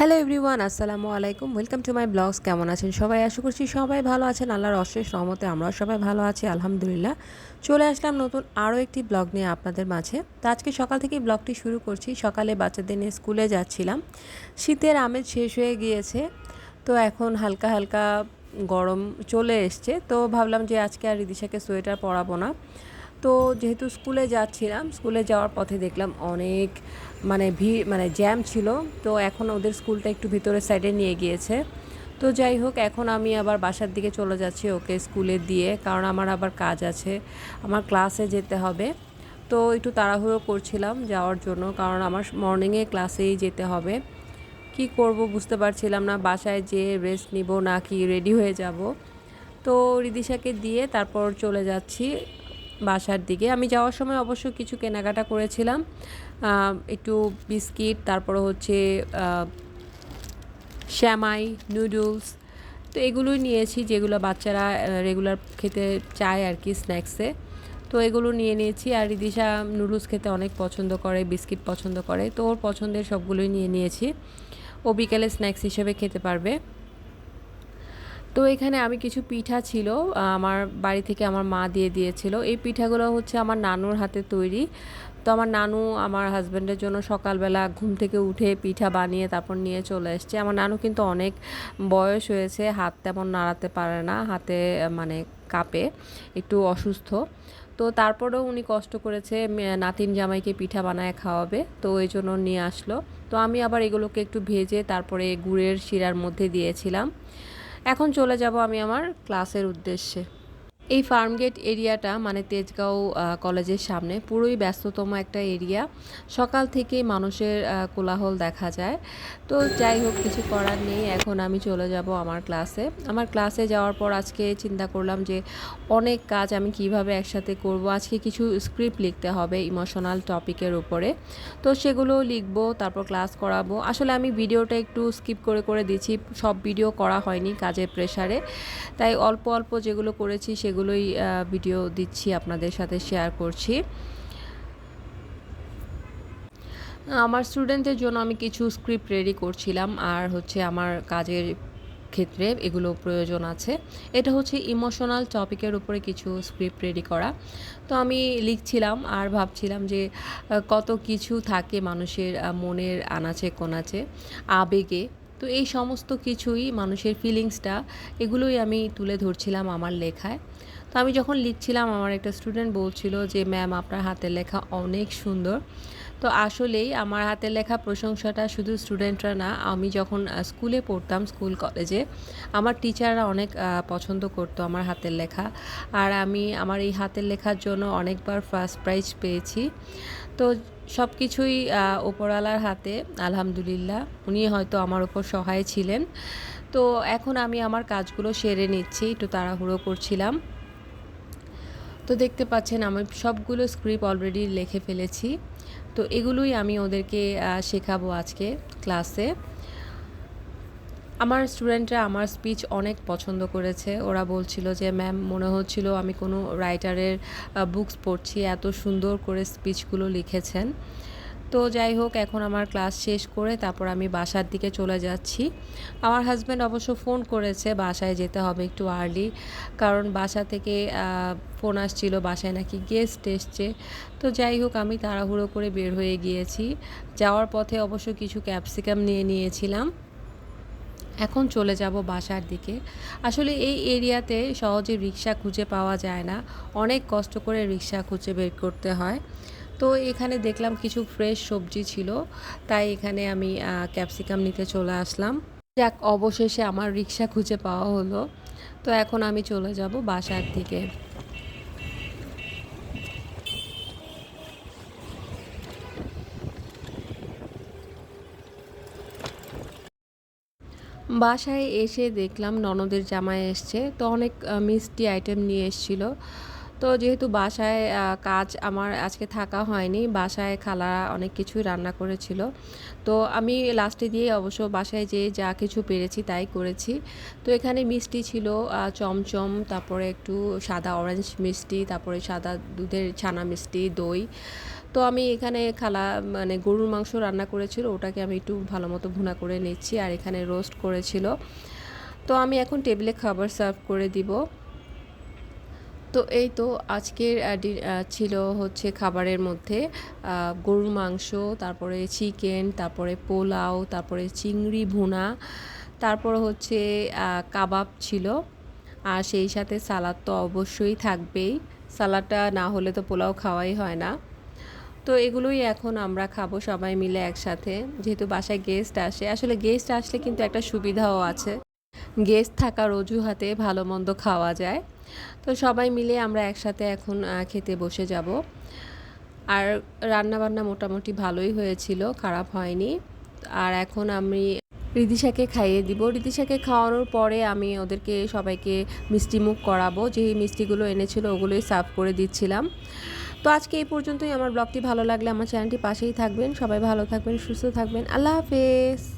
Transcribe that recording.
Hello everyone আসসালামু আলাইকুম। Welcome to my blogs কেমন আছেন সবাই? আশা করছি সবাই ভালো আছেন। আল্লাহর অশেষ রহমতে আমরাও সবাই ভালো আছি, আলহামদুলিল্লাহ। চলে আসলাম নতুন আরও একটি ব্লগ নিয়ে আপনাদের মাঝে। তো আজকে সকাল থেকেই ব্লগটি শুরু করছি। সকালে বাচ্চাদের নিয়ে স্কুলে যাচ্ছিলাম। শীতের আমেজ শেষ হয়ে গিয়েছে। তো এখন হালকা হালকা গরম চলে এসছে। তো ভাবলাম যে আজকে আর রিদিশাকে সোয়েটার পরাবো না। তো যেহেতু স্কুলে যাচ্ছিলাম, স্কুলে যাওয়ার পথে দেখলাম অনেক মানে ভিড় মানে জ্যাম ছিল। তো এখন ওদের স্কুলটা একটু ভিতরের সাইডে নিয়ে গিয়েছে। তো যাই হোক, এখন আমি আবার বাসার দিকে চলে যাচ্ছি ওকে স্কুলে দিয়ে, কারণ আমার আবার কাজ আছে। আমার ক্লাসে যেতে হবে। তো একটু তাড়াহুড়ো করছিলাম যাওয়ার জন্য, কারণ আমার মর্নিংয়ে ক্লাসেই যেতে হবে। কি করব বুঝতে পারছিলাম না, বাসায় যে রেস্ট নিব না কি রেডি হয়ে যাব। তো রিদিশাকে দিয়ে তারপর চলে যাচ্ছি। বাসার দিকে। আমি যাওয়ার সময় অবশ্য কিছু কেনাকাটা করেছিলাম। একটু বিস্কিট, তারপরে হচ্ছে শ্যামাই, নুডলস, তো এগুলোই নিয়েছি যেগুলো বাচ্চারা রেগুলার খেতে চায় আর কি স্ন্যাক্সে তো এগুলো নিয়ে নিয়েছি আর রিদিশা নুডলস খেতে অনেক পছন্দ করে, বিস্কিট পছন্দ করে, তো ওর পছন্দের সবগুলোই নিয়ে নিয়েছি। ও বিকেলে স্ন্যাক্স হিসেবে খেতে পারবে। তো এখানে আমি কিছু পিঠা ছিল আমার বাড়ি থেকে আমার মা দিয়ে দিয়েছিল। এই পিঠাগুলো হচ্ছে আমার নানুর হাতে তৈরি। তো আমার নানু আমার হাজব্যান্ডের জন্য সকালবেলা ঘুম থেকে উঠে পিঠা বানিয়ে তারপর নিয়ে চলে এসছে। আমার নানু কিন্তু অনেক বয়স হয়েছে, হাত তেমন নাড়াতে পারে না, হাতে মানে কাঁপে, একটু অসুস্থ। তো তারপরেও উনি কষ্ট করেছে নাতিন জামাইকে পিঠা বানায় খাওয়াবে, তো ওই জন্য নিয়ে আসলো। তো আমি আবার এগুলোকে একটু ভেজে তারপরে গুড়ের শিরার মধ্যে দিয়েছিলাম। এখন চলে যাব আমি আমার ক্লাসের উদ্দেশ্যে। এই ফার্মগেট এরিয়াটা মানে তেজগাঁও কলেজের সামনে পুরোই ব্যস্ততম একটা এরিয়া। সকাল থেকেই মানুষের কোলাহল দেখা যায়। তো যাই হোক, কিছু করার নেই। এখন আমি চলে যাব আমার ক্লাসে। আমার ক্লাসে যাওয়ার পর আজকে চিন্তা করলাম যে অনেক কাজ আমি কীভাবে একসাথে করব। আজকে কিছু স্ক্রিপ্ট লিখতে হবে ইমোশনাল টপিকের উপরে। তো সেগুলো লিখব, তারপর ক্লাস করাবো। আসলে আমি ভিডিওটা একটু স্কিপ করে করে দিচ্ছি। সব ভিডিও করা হয়নি কাজের প্রেশারে। তাই অল্প অল্প যেগুলো করেছি সেগুলো সেগুলোই ভিডিও দিচ্ছি, আপনাদের সাথে শেয়ার করছি। আমার স্টুডেন্টদের জন্য আমি কিছু স্ক্রিপ্ট রেডি করছিলাম, আর হচ্ছে আমার কাজের ক্ষেত্রে এগুলো প্রয়োজন আছে। এটা হচ্ছে ইমোশনাল টপিকের উপরে কিছু স্ক্রিপ্ট রেডি করা। তো আমি লিখছিলাম আর ভাবছিলাম যে কত কিছু থাকে মানুষের মনের আনাচে কোনাচে আবেগে। তো এই সমস্ত কিছুই মানুষের ফিলিংসটা এগুলোই আমি তুলে ধরছিলাম আমার লেখায়। তো আমি যখন লিখছিলাম, আমার একটা স্টুডেন্ট বলছিল যে ম্যাম আপনার হাতের লেখা অনেক সুন্দর। তো আসলেই আমার হাতের লেখা প্রশংসাটা শুধু স্টুডেন্টরা না, আমি যখন স্কুলে পড়তাম স্কুল কলেজে আমার টিচাররা অনেক পছন্দ করতো আমার হাতের লেখা। আর আমি, আমার এই হাতের লেখার জন্য অনেকবার ফার্স্ট প্রাইজ পেয়েছি। তো সব কিছুই ওপরওয়ালার হাতে, আলহামদুলিল্লাহ। উনি হয়তো আমার ওপর সহায় ছিলেন। তো এখন আমি আমার কাজগুলো সেরে নিচ্ছি, একটু তাড়াহুড়ো করছিলাম। তো দেখতে পাচ্ছেন, আমি সবগুলো স্ক্রিপ্ট অলরেডি লিখে ফেলেছি। তো এগুলোই আমি ওদেরকে শেখাবো আজকে ক্লাসে আমার স্টুডেন্টরা আমার স্পিচ অনেক পছন্দ করেছে। ওরা বলছিল যে, ম্যাম, মনে হচ্ছিল আমি কোনো রাইটারের বুকস পড়ছি, এত সুন্দর করে স্পিচগুলো লিখেছেন। তো যাই হোক, এখন আমার ক্লাস শেষ করে তারপর আমি বাসার দিকে চলে যাচ্ছি। আমার হাজব্যান্ড অবশ্য ফোন করেছে, বাসায় যেতে হবে একটু আর্লি কারণ বাসা থেকে ফোন আসছিল, বাসায় নাকি গেস্ট এসছে। তো যাই হোক, আমি তাড়াহুড়ো করে বের হয়ে গিয়েছি। যাওয়ার পথে অবশ্য কিছু ক্যাপসিকাম নিয়ে নিয়েছিলাম। এখন চলে যাব বাসার দিকে। আসলে এই এরিয়াতে সহজে রিক্সা খুঁজে পাওয়া যায় না। অনেক কষ্ট করে রিক্সা খুঁজে বের করতে হয়। তো এখানে দেখলাম কিছু ফ্রেশ সবজি ছিল, তাই এখানে আমি ক্যাপসিকাম নিতে চলে আসলাম। যাক, অবশেষে আমার রিক্সা খুঁজে পাওয়া হলো। তো এখন আমি চলে যাব বাসার দিকে। বাসায় এসে দেখলাম ননদের জামাই এসছে। তো অনেক মিষ্টি আইটেম নিয়ে এসেছিল। তো যেহেতু বাসায় কাজ আমার আজকে থাকা হয়নি, বাসায় খালা অনেক কিছুই রান্না করেছিল। তো আমি লাস্টে দিয়ে অবশ্য বাসায় যে যা কিছু পেরেছি তাই করেছি। তো এখানে মিষ্টি ছিল চমচম, তারপরে একটু সাদা অরেঞ্জ মিষ্টি, তারপরে সাদা দুধের ছানা মিষ্টি, দই। তো আমি এখানে খালা মানে গরুর মাংস রান্না করেছিল, ওটাকে আমি একটু ভালো মতো ভুনা করে নিচ্ছি, আর এখানে রোস্ট করেছিল। তো আমি এখন টেবিলে খাবার সার্ভ করে দিব। তো এই তো আজকের ছিল হচ্ছে খাবারের মধ্যে গরুর মাংস, তারপরে চিকেন, তারপরে পোলাও, তারপরে চিংড়ি ভুনা, তারপর হচ্ছে কাবাব ছিল। আর সেই সাথে সালাদ তো অবশ্যই থাকবেই। সালাদটা না হলে তো পোলাও খাওয়াই হয় না। তো এগুলোই এখন আমরা খাব সবাই মিলে একসাথে। যেহেতু বাসায় গেস্ট আসে, আসলে গেস্ট আসলে কিন্তু একটা সুবিধাও আছে। গেস্ট থাকার অজুহাতে ভালো মন্দ খাওয়া যায়। তো সবাই মিলে আমরা একসাথে এখন খেতে বসে যাব। আর রান্নাবান্না মোটামুটি ভালোই হয়েছিল, খারাপ হয়নি। আর এখন আমি রিদিশাকে খাইয়ে দিব। রিদিশাকে খাওয়ানোর পরে আমি ওদেরকে সবাইকে মিষ্টি মুখ করাবো। যে মিষ্টিগুলো এনেছিল ওগুলোই সার্ভ করে দিচ্ছিলাম। তো আজকে এই পর্যন্তই। আমার ব্লগটি ভালো লাগলে আমার চ্যানেলটি পাশেই থাকবেন। সবাই ভালো থাকবেন, সুস্থ থাকবেন। আল্লাহ হাফেজ।